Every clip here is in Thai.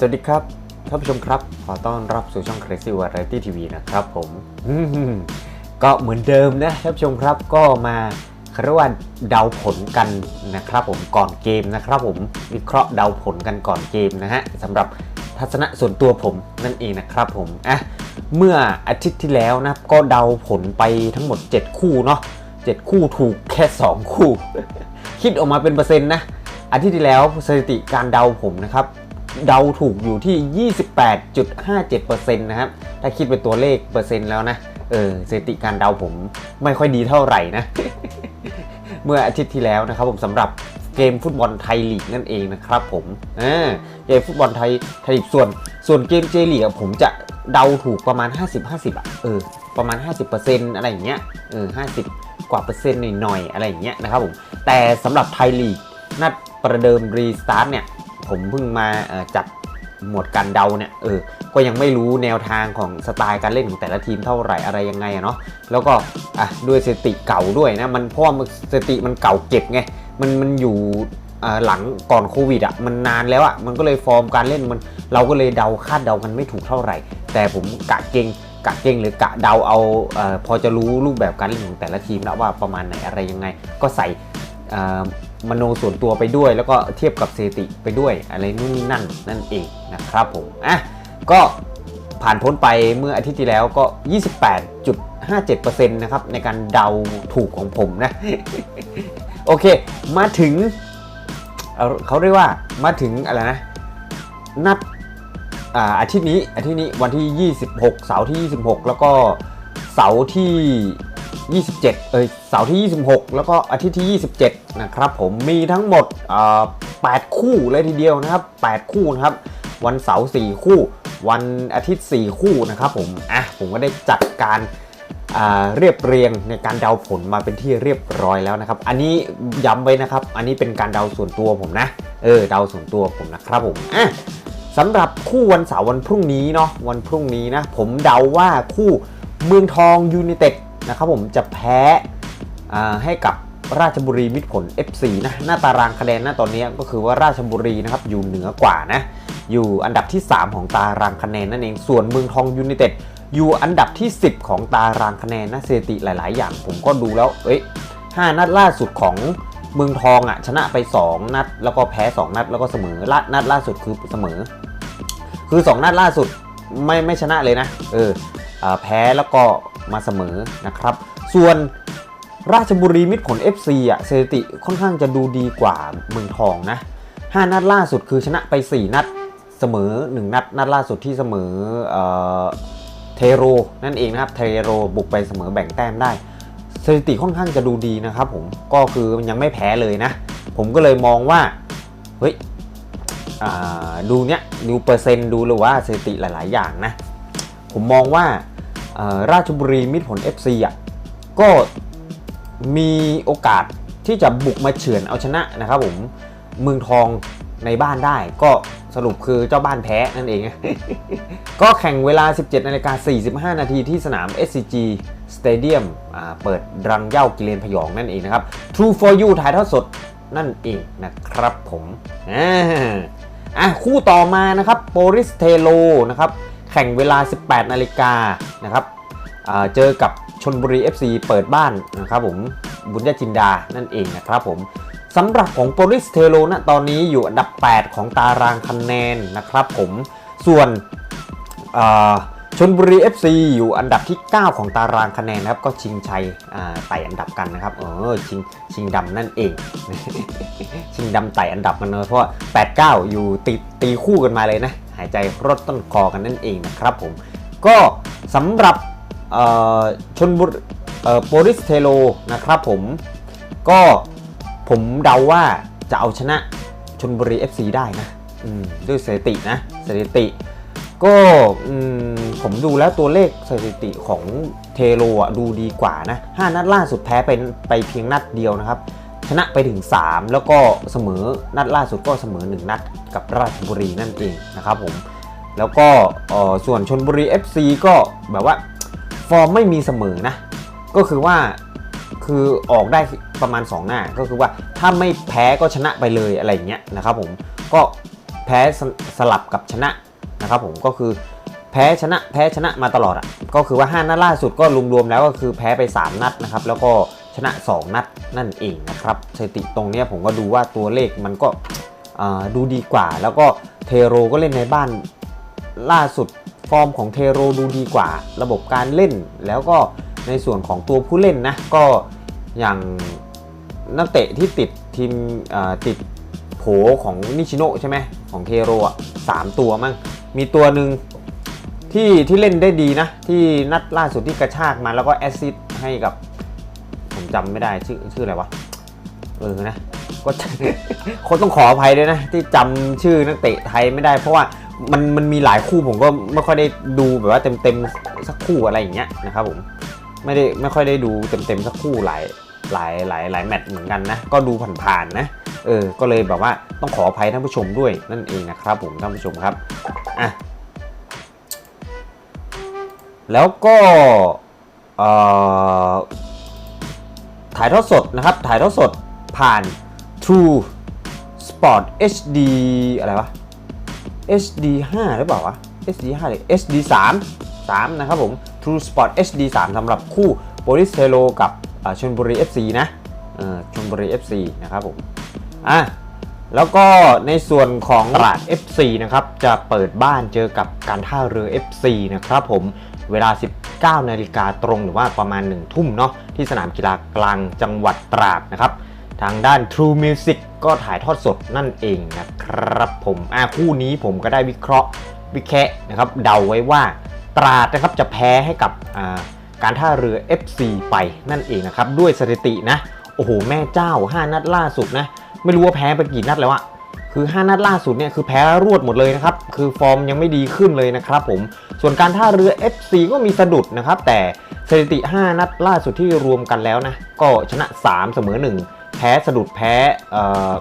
สวัสดีครับท่านผู้ชมครับ ขอต้อนรับสู่ช่อง Crazy Variety TV นะครับผมก็เหมือนเดิมนะท่านผู้ชมครับก็มาเรียกว่าเดาผลกันนะครับผมก่อนเกมนะครับผมวิเคราะห์เดาผลกันก่อนเกมนะฮะสำหรับทัศนะส่วนตัวผมนั่นเองนะครับผมอะเมื่ออาทิตย์ที่แล้วนะก็เดาผลไปทั้งหมด 7 คู่เนาะ7คู่ถูกแค่ 2 คู่ คิดออกมาเป็นเปอร์เซ็นต์นะอาทิตย์ที่แล้วสถิติการเดาผมนะครับ เดาถูกอยู่ที่ 28.57%นะครับ ถ้าคิดเป็นตัวเลขเปอร์เซ็นต์แล้วนะ เออสถิติการเดาผมไม่ค่อยดีเท่าไหร่นะ เมื่ออาทิตย์ที่แล้วนะครับผมสำหรับเกมฟุตบอลไทยลีกนั่นเองนะครับผมอ่าเกมฟุตบอลไทยไทยลีกส่วนส่วนเกมเจลีกผมจะเดาถูกประมาณ 50-50 อะ เออ ประมาณ 50%อะไรอย่างเงี้ย เออ 50 กว่าเปอร์เซ็นต์หน่อยๆ อะไรอย่างเงี้ยนะครับผม แต่สำหรับไทยลีกนัดประเดิมรีสตาร์ทเนี่ย ผมเพิ่งมาจัดหมวดการเดาเนี่ยเออก็ยังไม่รู้แนวทางของสไตล์การเล่นของแต่ละทีมเท่าไหร่อะไรยังไงอะเนาะแล้วก็อะด้วยสติเก่าด้วยนะมันเพราะว่ามันสติมันเก่าเก็บไงมันมันอยู่หลังก่อนโควิดอะมันนานแล้วอะมันก็เลยฟอร์มการเล่นมันเราก็เลยเดาคาดเดากันไม่ถูกเท่าไหร่ แต่ผมกะเก่งกะเก่งหรือกะเดาเอาเออพอจะรู้รูปแบบการเล่นของแต่ละทีมแล้วว่าประมาณไหนอะไรยังไง ก็ใส่ มโนส่วนตัวไปด้วย แล้วก็เทียบกับสถิติไปด้วย อะไรนู่นนี่นั่นนั่นเองนะครับผมอะก็ผ่านพ้นไปเมื่ออาทิตย์ที่แล้วก็ 28.57%นะครับในการเดาถูกของผมนะ โอเค มาถึงเเขาเรียกว่ามาถึงอะไรนะ นัดอาอาทิตย์นี้อาทิตย์นี้วันที่ 26 เสาร์ที่ 26 แล้วก็เสาร์ที่ 27 เอ้ยเสาร์ที่ 26 แล้วก็อาทิตย์ที่ 27 นะครับผมมีทั้งหมดอ่า8คู่เลยทีเดียวนะครับ 8 คู่นะครับ วันเสาร์ 4 คู่ วันอาทิตย์ 4 คู่นะครับผม อะ ผมก็ได้จัดการเรียบเรียงในการเดาผลมาเป็นที่เรียบร้อยแล้วนะครับ อันนี้ย้ำไว้นะครับ อันนี้เป็นการเดาส่วนตัวผมนะ เออ เดาส่วนตัวผมนะครับผม อะสำหรับคู่วันเสาร์วันพรุ่งนี้เนาะ วันพรุ่งนี้นะ ผมเดาว่าคู่เมืองทองยูไนเต็ด นะครับผมจะแพ้ให้กับราชบุรีมิตรผล F4 นะหน้าตารางคะแนนหน้าตอนนี้ก็คือว่าราชบุรีนะครับอยู่เหนือกว่านะอยู่อันดับที่ 3 ของตารางคะแนนนั่นเองส่วนเมืองทองยูไนเต็ดอยู่อันดับที่ 10 ของตารางคะแนนนะสถิติหลาย ๆ อย่างผมก็ดูแล้วเอ้ย5นัดล่าสุดของเมืองทองอะชนะไป 2 นัด แล้วก็แพ้ 2 นัด แล้วก็เสมอละนัดล่าสุดคือเสมอ คือ 2 นัดล่าสุดไม่ไม่ชนะเลยนะเอออแพ้แล้วก็ มาเสมอนะครับ ส่วนราชบุรีมิตรผล FC อะสถิติค่อนข้างจะดูดีกว่าเมืองทองนะ 5 นัดล่าสุดคือชนะไป 4 นัดเสมอ 1 นัด นัดล่าสุดที่เสมอเอ่อเทโรนั่นเองนะครับเทโรบุกไปเสมอแบ่งแต้มได้สถิติค่อนข้างจะดูดีนะครับผมก็คือมันยังไม่แพ้เลยนะ ผมก็เลยมองว่าเฮ้ยดูเนี้ยดูเปอร์เซ็นต์ดูหรือว่าสถิติหลาย ๆ อย่างนะ ผมมองว่า ราชบุรีมิตรผล FC อะก็มีโอกาสที่จะบุกมาเฉือนเอาชนะนะครับผมเมืองทองในบ้านได้ ก็สรุปคือเจ้าบ้านแพ้นั่นเอง ก็แข่งเวลา 17นาฬิกา45 นาทีที่สนาม SCG Stadium เปิดรังเย้ากิเลนพยองนั่นเองนะครับ True for You ถ่ายทอดสดนั่นเองนะครับผมอ่าอะคู่ต่อมานะครับโปริสเทโลนะครับ แข่งเวลา 18 นาฬิกานะครับเจอกับชนบุรี FC เปิดบ้านนะครับผมบุญญาจินดานั่นเองนะครับผมสำหรับของโปลิสเทโลนะตอนนี้อยู่อันดับ 8 ของตารางคะแนนนะครับผมส่วนชนบุรี FC อยู่อันดับที่ 9 ของตารางคะแนนนะครับก็ชิงชัยไต่อันดับกันนะครับเออชิงชิงดำนั่นเอง ชิงดำไต่อันดับมันเลยเพราะว่า8 9 อยู่ตีตีคู่กันมาเลยนะ หายใจรดต้นคอกันนั่นเองนะครับผม ก็สำหรับชนบุรีเอ่อโปลิสเทโลนะครับผม ก็ผมเดาว่าจะเอาชนะชนบุรี FC ได้นะด้วยสถิตินะสถิติ ก็ผมดูแล้วตัวเลขสถิติของเทโลดูดีกว่านะ 5 นัดล่าสุดแพ้ไปไปเพียงนัดเดียวนะครับ ชนะไปถึง 3 แล้วก็เสมอนัดล่าสุดก็เสมอ 1 นัดกับราชบุรีนั่นเองนะครับผมแล้วก็ส่วนชนบุรี FC ก็แบบว่าฟอร์มไม่มีเสมอนะ ก็คือว่าคือออกได้ประมาณ 2 หน้า ก็คือว่าถ้าไม่แพ้ก็ชนะไปเลยอะไรเงี้ยนะครับผมก็แพ้สสลับกับชนะนะครับผมก็คือแพ้ชนะแพ้ชนะมาตลอดอะก็คือว่า 5 นัดล่าสุดก็รวมๆแล้วก็คือแพ้ไป 3 นัดนะครับแล้วก็ ชนะ 2 นัดนั่นเองนะครับสถิติตรงนี้ผมก็ดูว่าตัวเลขมันก็ดูดีกว่า แล้วก็เทโรก็เล่นในบ้านล่าสุดฟอร์มของเทโรดูดีกว่า ระบบการเล่นแล้วก็ในส่วนของตัวผู้เล่นนะก็อย่างนักเตะที่ติดทีมติดโผของนิชิโนะใช่ไหมของเทโรอะสามตัวมั้งมีตัวหนึ่งที่ที่เล่นได้ดีนะ ที่นัดล่าสุดที่กระชากมาแล้วก็แอสซิสให้กับ จำไม่ได้ชื่อชื่ออะไรวะเออนะก็คนต้องขออภัยด้วยนะ ที่จำชื่อนักเตะไทยไม่ได้ เพราะว่ามันมันมีหลายคู่ผมก็ไม่ค่อยได้ดูแบบว่าเต็มเต็มสักคู่อะไรอย่างเงี้ยนะครับผมไม่ได้ไม่ค่อยได้ดูเต็มเต็มสักคู่หลายหลายหลายหลายแมตช์เหมือนกันนะก็ดูผ่านๆนะเออก็เลยแบบว่าต้องขออภัยท่านผู้ชมด้วยนั่นเองนะครับผมท่านผู้ชมครับอะแล้วก็เอ่อ ถ่ายทอดสดนะครับ ถ่ายทอดสดผ่าน True Sport HD อะไรวะ HD 5หรือเปล่าวะ HD 5หรือ HD 3 3 นะครับผม True Sport HD 3สำหรับคู่โปลิสเทโลกับอ่าชลบุรี FC นะเออชลบุรี FC นะครับผม อะ แล้วก็ในส่วนของตลาด FC นะครับ จะเปิดบ้านเจอกับการท่าเรือ FC นะครับผม เวลา 9นาฬิกาตรงหรือว่าประมาณ 1 ทุ่มเนาะที่สนามกีฬากลางจังหวัดตราดนะครับ ทางด้าน True Music ก็ถ่ายทอดสดนั่นเองนะครับผมอะคู่นี้ผมก็ได้วิเคราะห์วิแคะนะครับเดาไว้ว่าตราดนะครับจะแพ้ให้กับการท่าเรือ FC ไปนั่นเองนะครับด้วยสถิตินะโอ้โหแม่เจ้า 5 นัดล่าสุดนะไม่รู้ว่าแพ้ไปกี่นัดแล้วอะ คือ 5 นัดล่าสุดเนี่ยคือแพ้รวดหมดเลยนะครับ คือฟอร์มยังไม่ดีขึ้นเลยนะครับผม ส่วนการท่าเรือ FC ก็มีสะดุดนะครับ แต่สถิติ 5 นัดล่าสุดที่รวมกันแล้วนะ ก็ชนะ 3 เสมอ 1 แพ้สะดุดแพ้เอ่อ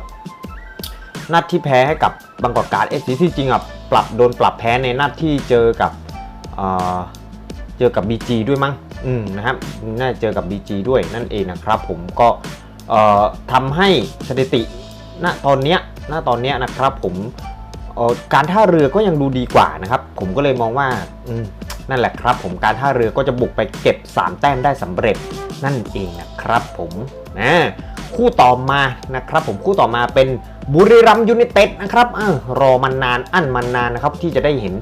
นัดที่แพ้ให้กับบางกอกการ FC ที่จริงอะปรับโดนปรับแพ้ในนัดที่เจอกับเอ่อเจอกับ BG ด้วยมั้งอืมนะครับน่าจะเจอกับ BG ด้วยนั่นเองนะครับผมก็เอ่อทำให้สถิติ ณตอนเนี้ยณตอนเนี้ยนะครับผมการท่าเรือก็ยังดูดีกว่านะครับ ผมก็เลยมองว่านั่นแหละครับ ผมการท่าเรือก็จะบุกไปเก็บ 3 แต้มได้สำเร็จนั่นเองนะครับผมนะคู่ต่อมานะครับ ผมคู่ต่อมาเป็นบุรีรัมยูไนเต็ดนะครับอรอมันนานอั้นมันนานนะครับที่จะได้เห็น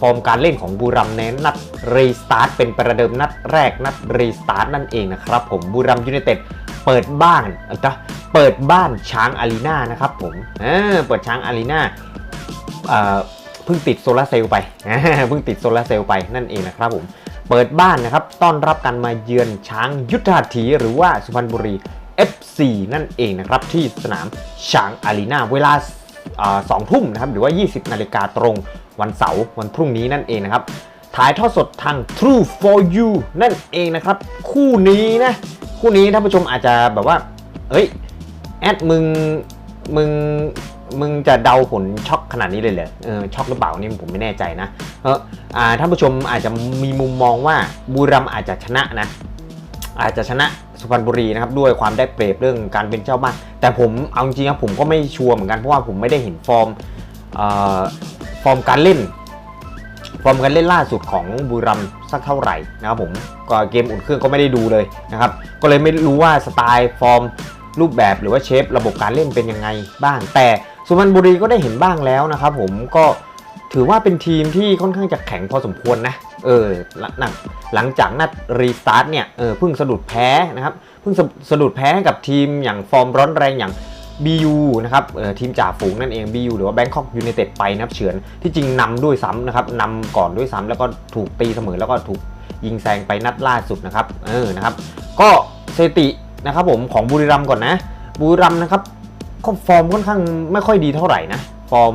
ฟอร์มการเล่นของบุรีรัมย์ในนัดรีสตาร์ทเป็นประเดิมนัดแรกนัดรีสตาร์ทนั่นเองนะครับผมบุรีรัมย์ยูไนเต็ด เปิดบ้านเจ้ะเปิดบ้านช้างอารีนานะครับผมเออเปิดช้างอารีนาเอ่อเพิ่งติดโซลาร์เซลล์ไปเพิ่งติดโซลาร์เซลล์ไปนั่นเองนะครับผมเปิดบ้านนะครับต้อนรับการมาเยือนช้างยุทธหัตถีหรือว่าสุพรรณบุรี FC นั่นเองนะครับที่สนามช้างอารีนาเวลาสองทุ่มนะครับหรือว่า 20 นาฬิกาตรงวันเสาร์วันพรุ่งนี้นั่นเองนะครับ ถ่ายทอดสดทาง True for You นั่นเองนะครับ คู่นี้นะ คู่นี้ท่านผู้ชมอาจจะแบบว่า เอ้ย แอดมึง มึง มึงจะเดาผลช็อกขนาดนี้เลยเหรอ เออ ช็อกหรือเปล่านี่ผมไม่แน่ใจนะ เอออ่าท่านผู้ชมอาจจะมีมุมมองว่าบุรีรัมย์อาจจะชนะนะ อาจจะชนะสุพรรณบุรีนะครับด้วยความได้เปรียบเรื่องการเป็นเจ้าบ้าน แต่ผมเอาจริงครับผมก็ไม่ชัวร์เหมือนกันเพราะว่าผมไม่ได้เห็นฟอร์มออฟอร์มการเล่น ฟอร์มการเล่นล่าสุดของบุรัมสักเท่าไหร่นะครับผมก็เกมอุ่นเครื่องก็ไม่ได้ดูเลยนะครับก็เลยไม่รู้ว่าสไตล์ฟอร์มรูปแบบหรือว่าเชฟระบบการเล่นเป็นยังไงบ้าง แต่สุพรรณบุรีก็ได้เห็นบ้างแล้วนะครับผมก็ถือว่าเป็นทีมที่ค่อนข้างจะแข็งพอสมควรนะเออหลังหลังจากนัดรีสตาร์ทเนี่ยเออเพิ่งสะดุดแพ้นะครับเพิ่งสะสะดุดแพ้กับทีมอย่างฟอร์มร้อนแรงอย่าง BU นะครับทีมจ่าฝูงนั่นเอง BU หรือว่า Bangkok United ไปนะครับเฉือนที่จริงนำด้วยซ้ำนะครับนำก่อนด้วยซ้ำแล้วก็ถูกตีเสมอแล้วก็ถูกยิงแซงไปนัดล่าสุดนะครับเออนะครับ ก็สถิตินะครับผมของบุรีรัมย์ก่อนนะ บุรีรัมย์นะครับก็ฟอร์มค่อนข้างไม่ค่อยดีเท่าไหร่นะฟอร์ม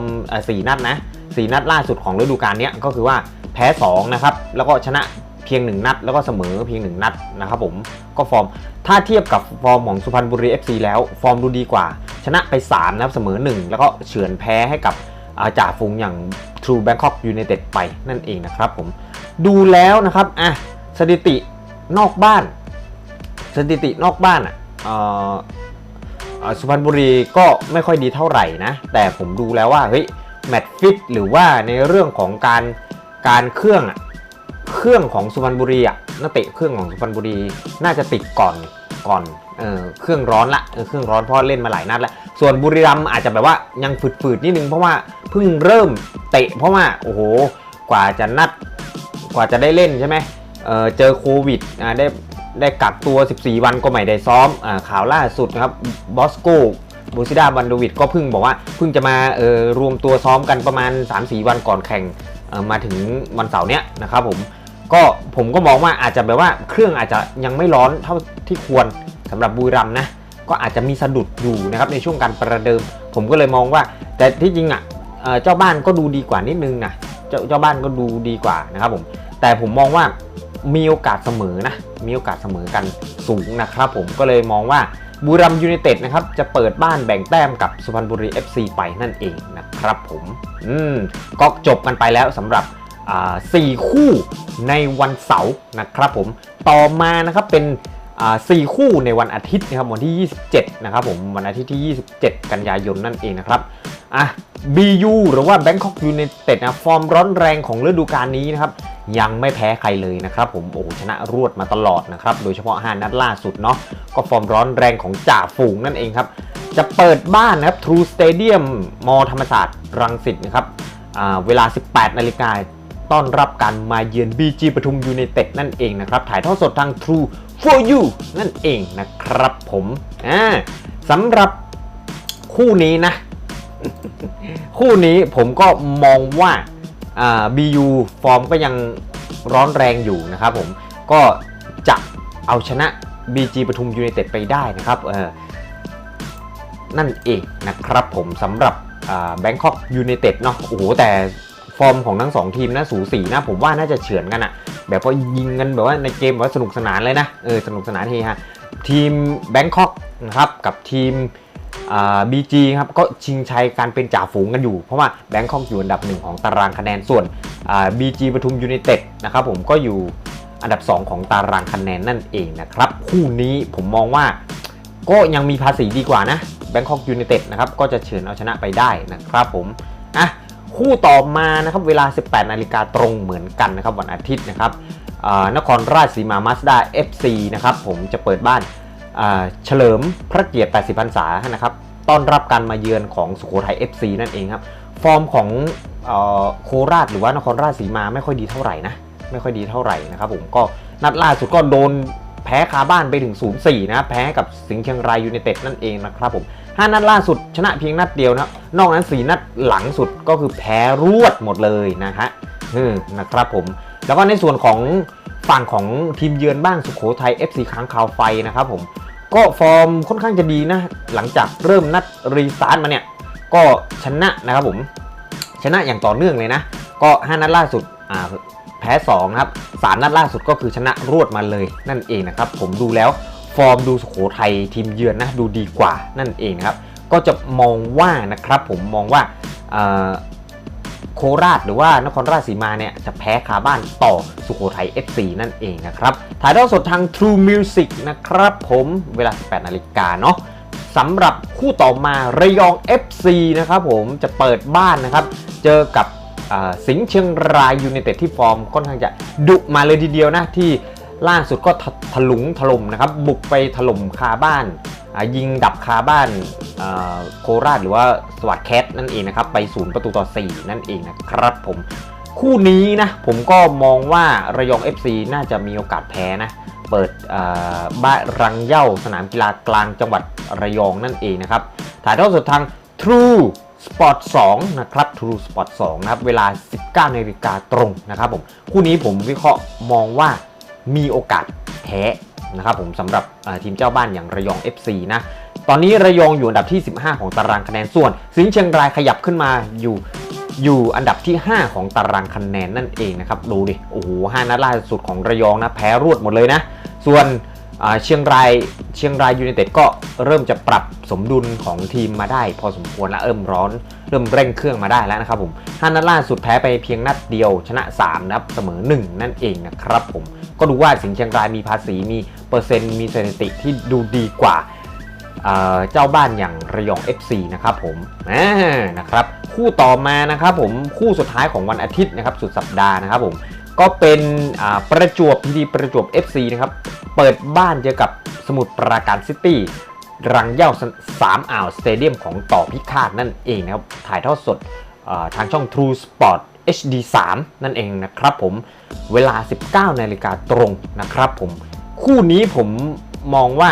สี่นัดนะสี่นัดล่าสุดของฤดูกาลนี้ก็คือว่าแพ้2นะครับแล้วก็ชนะ เพียง 1 นัด แล้วก็เสมอเพียง 1 นัดนะครับผมก็ฟอร์มถ้าเทียบกับฟอร์มของสุพรรณบุรี FC แล้วฟอร์มดูดีกว่า ชนะไป 3 นะครับเสมอ 1 แล้วก็เฉือนแพ้ให้กับอาจ่าฝูงอย่าง True Bangkok United ไปนั่นเองนะครับผมดูแล้วนะครับอะสถิตินอกบ้าน สถิตินอกบ้านอะสุพรรณบุรีก็ไม่ค่อยดีเท่าไหร่นะ แต่ผมดูแล้วว่าเฮ้ยแมตช์ฟิตหรือว่าในเรื่องของการการเครื่องอะ เครื่องของสุพรรณบุรีอะนักเตะเครื่องของสุพรรณบุรี น่าจะติดก่อนก่อนเออเครื่องร้อนละเออเครื่องร้อนเพราะเล่นมาหลายนัดแล้วส่วนบุรีรัมย์อาจจะแบบว่ายังฝืดๆนิดนึงเพราะว่าเพิ่งเริ่มเตะ เพราะว่าโอ้โหกว่าจะนัดกว่าจะได้เล่นใช่ไหมเออเจอโควิดอ่าได้ได้กักตัว 14 วันก็ไม่ได้ซ้อมอ่าข่าวล่าสุดนะครับบอสโกบูซิดาบันโดวิดก็เพิ่งบอกว่าเพิ่งจะมาเออรวมตัวซ้อมกันประมาณ 3-4 วันก่อนแข่งออมาถึงวันเสาร์เนี้ยนะครับผม ก็ผมก็มองว่าอาจจะแบบว่าเครื่องอาจจะยังไม่ร้อนเท่าที่ควรสำหรับบุรีรัมนะก็อาจจะมีสะดุดอยู่นะครับในช่วงการประเดิม ผมก็เลยมองว่า แต่ที่จริงอะเจ้าบ้านก็ดูดีกว่านิดนึงนะเจ้าเจ้าบ้านก็ดูดีกว่านะครับผมแต่ผมมองว่ามีโอกาสเสมอนะมีโอกาสเสมอกันสูงนะครับผมก็เลยมองว่าบุรีรัมย์ยูไนเต็ดนะครับจะเปิดบ้านแบ่งแต้มกับสุพรรณบุรี FC ไปนั่นเองนะครับผมอืมก็จบกันไปแล้วสำหรับ สี่คู่ในวันเสาร์นะครับผมต่อมานะครับเป็นสี่คู่ในวันอาทิตย์นะครับวันที่ 27 นะครับผมวันอาทิตย์ที่ 27 กันยายนนั่นเองนะครับอะ BU หรือว่า Bangkok United นะฟอร์มร้อนแรงของฤดูกาลนี้นะครับยังไม่แพ้ใครเลยนะครับผมโอ้ชนะรวดมาตลอดนะครับโดยเฉพาะ 5 นัดล่าสุดเนาะก็ฟอร์มร้อนแรงของจ่าฝูงนั่นเองครับ จะเปิดบ้านนะครับ True Stadium มอธรรมศาสตร์รังสิตนะครับอ่าเวลา 18 นาฬิกา ต้อนรับการมาเยือน BG ปทุมยูไนเต็ดนั่นเองนะครับ ถ่ายทอดสดทาง True for you นั่นเองนะครับผมอ่าสำหรับคู่นี้นะ คู่นี้ผมก็มองว่าอ่า BU ฟอร์มก็ยังร้อนแรงอยู่นะครับผมก็จะเอาชนะ BG ปทุมยูไนเต็ดไปได้นะครับเออนั่นเองนะครับผมสำหรับแบงคอกยูไนเต็ดเนาะโอ้โหแต่ ฟอร์มของทั้งสองทีมนะสูสีนะผมว่าน่าจะเฉือนกันอะแบบว่ายิงกันแบบว่าในเกมแบบว่าสนุกสนานเลยนะเออสนุกสนานเฮฮาทีมแบงคอกนะครับกับทีมบีจีครับก็ชิงชัยการเป็นจ่าฝูงกันอยู่ เพราะว่าแบงคอกอยู่อันดับหนึ่งของตารางคะแนนส่วนบีจีปทุมยูไนเต็ดนะครับผมก็อยู่อันดับ 2 ของตารางคะแนนนั่นเองนะครับ คู่นี้ผมมองว่าก็ยังมีภาษีดีกว่านะแบงคอกยูไนเต็ดนะครับก็จะเฉือนเอาชนะไปได้นะครับผมอะ คู่ต่อมานะครับเวลา 18 นาฬิกาตรงเหมือนกันนะครับวันอาทิตย์นะครับนครราชสีมามาสด้า FC นะครับผมจะเปิดบ้านเฉลิมพระเกียรติ 80 พรรษานะครับต้อนรับการมาเยือนของสุโขทัย FC นั่นเองครับ ฟอร์มของโคราชหรือว่านครราชสีมาไม่ค่อยดีเท่าไหร่นะไม่ค่อยดีเท่าไหร่นะครับผมก็นัดล่าสุดก็โดนแพ้คาบ้านไปถึง 0-4 นะแพ้กับสิงห์เชียงรายยูไนเต็ดนั่นเองนะครับผม ห้านัดล่าสุดชนะเพียงนัดเดียวนะนอกนั้น 4 นัดหลังสุดก็คือแพ้รวดหมดเลยนะฮะนะครับผม แล้วก็ในส่วนของฝั่งของทีมเยือนบ้างสุโขทัย FC ค้างคาวไฟนะครับผม ก็ฟอร์มค่อนข้างจะดีนะ หลังจากเริ่มนัดรีสตาร์ทมาเนี่ย ก็ชนะนะครับผม ชนะอย่างต่อเนื่องเลยนะ ก็ 5 นัดล่าสุดแพ้2นะครับสามนัดล่าสุดก็คือชนะรวดมาเลยนั่นเองนะครับผมดูแล้ว ฟอร์มดูสุโขทัยทีมเยือนนะดูดีกว่านั่นเองนะครับ ก็จะมองว่านะครับผมมองว่าโคราชหรือว่านครราชสีมาเนี่ยจะแพ้คาบ้านต่อสุโขทัย FC นั่นเองนะครับ ถ่ายทอดสดทาง True Music นะครับผมเวลา 18 นาฬิกาเนาะสำหรับคู่ต่อมาระยอง FC นะครับผมจะเปิดบ้านนะครับ เจอกับสิงห์เชียงรายยูไนเต็ดที่ฟอร์มค่อนข้างจะดุมาเลยทีเดียวนะที่ ล่าสุดก็ถลุงถล่มนะครับ บุกไปถล่มคาบ้าน ยิงดับคาบ้านโคราชหรือว่าสวัสดแคทนั่นเองนะครับ ไปศูนย์ประตูต่อ 4 นั่นเองนะครับผมคู่นี้นะผมก็มองว่าระยอง FC น่าจะมีโอกาสแพ้นะ เปิดบ้านรังเย้าสนามกีฬากลางจังหวัดระยองนั่นเองนะครับถ่ายทอดสดทาง True Sport 2 นะครับ True Sport 2 นะครับ เวลา 19นาฬิกาตรงนะครับผม คู่นี้ผมวิเคราะห์มองว่า มีโอกาสแพ้นะครับผมสำหรับทีมเจ้าบ้านอย่างระยอง FC นะตอนนี้ระยองอยู่อันดับที่ 15 ของตารางคะแนนส่วน สิงห์เชียงรายขยับขึ้นมาอยู่อยู่อันดับที่ 5 ของตารางคะแนนนั่นเองนะครับดูดิโอ้โหห้านัดล่าสุดของระยองนะแพ้รวดหมดเลยนะ ส่วน เชียงรายเชียงรายยูไนเต็ดก็เริ่มจะปรับสมดุลของทีมมาได้ พอสมควรแล้วเริ่มร้อน เริ่มเร่งเครื่องมาได้แล้วนะครับผมห้านัดล่าสุดแพ้ไปเพียงนัดเดียวชนะ3นะครับเสมอ 1 นั่นเองนะครับผมก็ดูว่าสิงห์เชียงรายมีภาษีมีเปอร์เซ็นต์มีสถิติที่ดูดีกว่าเจ้าบ้านอย่างระยอง FC นะครับผมนะครับคู่ต่อมานะครับผมคู่สุดท้ายของวันอาทิตย์นะครับสุดสัปดาห์นะครับผม ก็เป็นประจวบพีดีประจวบ FC นะครับ เปิดบ้านเจอกับสมุทรปราการซิตี้รังเย้าสามอ่าวสเตเดียมของต่อพิฆาตนั่นเองนะครับ ถ่ายทอดสดทางช่อง True Sport HD 3 นั่นเองนะครับผม เวลา 19นาฬิกาตรงนะครับผม คู่นี้ผมมองว่า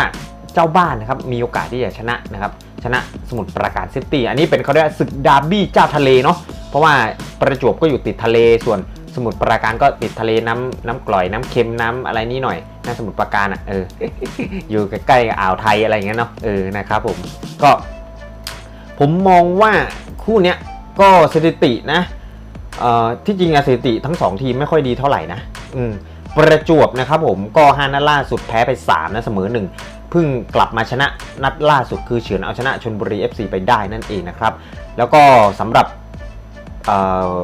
เจ้าบ้านนะครับ มีโอกาสที่จะชนะนะครับ ชนะสมุทรปราการซิตี้ อันนี้เป็นเขาเรียกศึกดาร์บี้เจ้าทะเลเนาะ เพราะว่าประจวบก็อยู่ติดทะเล ส่วน สมุทรปราการก็ติดทะเลน้ำน้ำกร่อยน้ำเค็มน้ำอะไรนี่หน่อยนะสมุทรปราการอะเอออยู่ใกล้ๆอ่าวไทยอะไรอย่างเงี้ยเนาะเออนะครับผมก็ผมมองว่าคู่เนี้ยก็สถิตินะเอ่อที่จริงอะสถิติทั้งสองทีมไม่ค่อยดีเท่าไหร่นะอืมประจวบนะครับผมก็ห้านัดล่าสุดแพ้ไป3นะเสมอ1เพิ่งกลับมาชนะนัดล่าสุดคือเฉือนเอาชนะชนบุรี FC ไปได้นั่นเองนะครับ แล้วก็สำหรับเอ่อ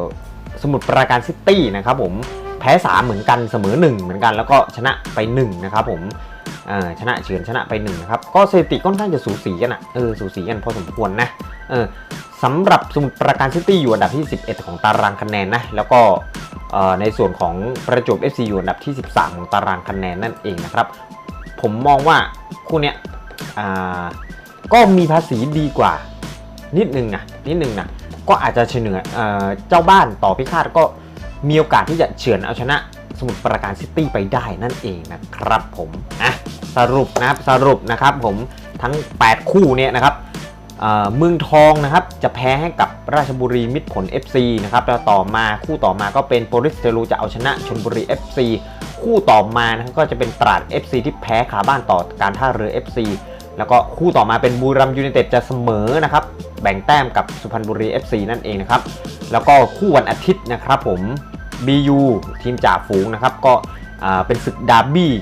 สมุทรปราการซิตี้นะครับผมแพ้3เหมือนกันเสมอ 1 เหมือนกันแล้วก็ชนะไป1นะครับผมชนะเฉือนชนะไป1นะครับก็สถิติค่อนข้างจะสูสีกันอะเออสูสีกันพอสมควรนะเออสำหรับสมุทรปราการซิตี้อยู่อันดับที่ 11 ของตารางคะแนนนะแล้วก็ในส่วนของประจวบ FC อยู่อันดับที่ 13 ของตารางคะแนนนั่นเองนะครับผมมองว่าคู่เนี้ยก็มีภาษีดีกว่านิดนึงนะนิดนึงนะ ก็อาจจะเฉนเอ่อเจ้าบ้านต่อพิฆาตก็มีโอกาสที่จะเฉือนเอาชนะสมุทรปราการซิตี้ไปได้นั่นเองนะครับผมอะสรุปนะครับสรุปนะครับผมทั้ง 8 คู่เนี่ยนะครับเมืองทองนะครับจะแพ้ให้กับราชบุรีมิตรผล FC นะครับแล้วต่อมาคู่ต่อมาก็เป็นโปริสเทโรจะเอาชนะชนบุรี FC คู่ต่อมานะครับก็จะเป็นตราด FC ที่แพ้ขาบ้านต่อการท่าเรือ FC แล้วก็คู่ต่อมาเป็นบูรัมยูไนเต็ดจะเสมอนะครับ แบ่งแต้มกับสุพรรณบุรี FC นั่นเองนะครับ แล้วก็คู่วันอาทิตย์นะครับผม BU ทีมจ่าฝูงนะครับ ก็เป็นศึกดาร์บี้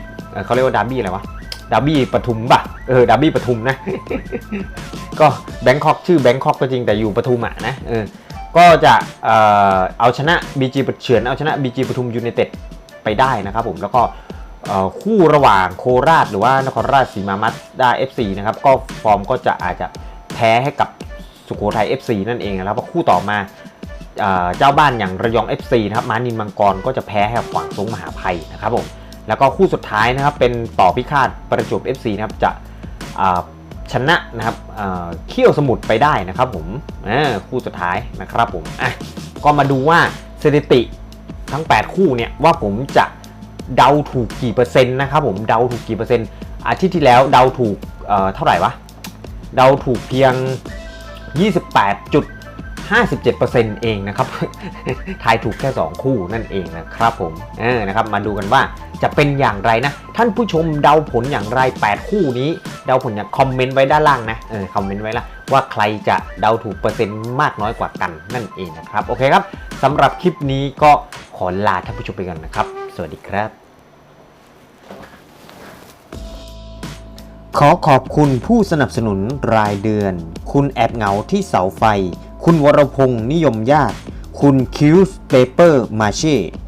เขาเรียกว่าดาร์บี้อะไรวะ ดาร์บี้ปทุมป่ะ เออ ดาร์บี้ปทุมนะ ก็แบงคอกชื่อแบงคอกก็จริงแต่อยู่ปทุมอะนะ เออ ก็จะเอาชนะ BG เฉือนเอาชนะ BG ปทุมยูไนเต็ดไปได้นะครับผม แล้วก็ คู่ระหว่างโคราชหรือว่านครราชสีมามัตด้า FC นะครับก็ฟอร์มก็จะอาจจะแพ้ให้กับสุโขทัย FC นั่นเองนะครับเพราะคู่ต่อมาเจ้าบ้านอย่างระยอง FC นะครับมานินมังกรก็จะแพ้ให้กับขวางซงมหาภัยนะครับผมแล้วก็คู่สุดท้ายนะครับเป็นต่อพิฆาตประจวบ FC นะครับจะชนะนะครับเขี้ยวสมุทรไปได้นะครับผมคู่สุดท้ายนะครับผมอะก็มาดูว่าสถิติทั้ง 8 คู่เนี่ยว่าผมจะ เดาถูกกี่เปอร์เซ็นต์นะครับผมเดาถูกกี่เปอร์เซ็นต์อาทิตย์ที่แล้วเดาถูกเอ่อเท่าไหร่วะเดาถูกเพียง 28.57%เองนะครับทายถูกแค่ 2 คู่นั่นเองนะครับผมเออนะครับมาดูกันว่าจะเป็นอย่างไรนะ ท่านผู้ชมเดาผลอย่างไร 8 คู่นี้ เดาผลอย่างคอมเมนต์ไว้ด้านล่างนะเออคอมเมนต์ไว้ละว่าใครจะเดาถูกเปอร์เซ็นต์มากน้อยกว่ากันนั่นเองนะครับโอเคครับสำหรับคลิปนี้ก็ขอลาท่านผู้ชมไปก่อนนะครับ สวัสดีครับ ขอขอบคุณผู้สนับสนุนรายเดือน คุณแอบเหงาที่เสาไฟ คุณวรพงษ์นิยมญาติ คุณคิวส์เปเปอร์มาเช่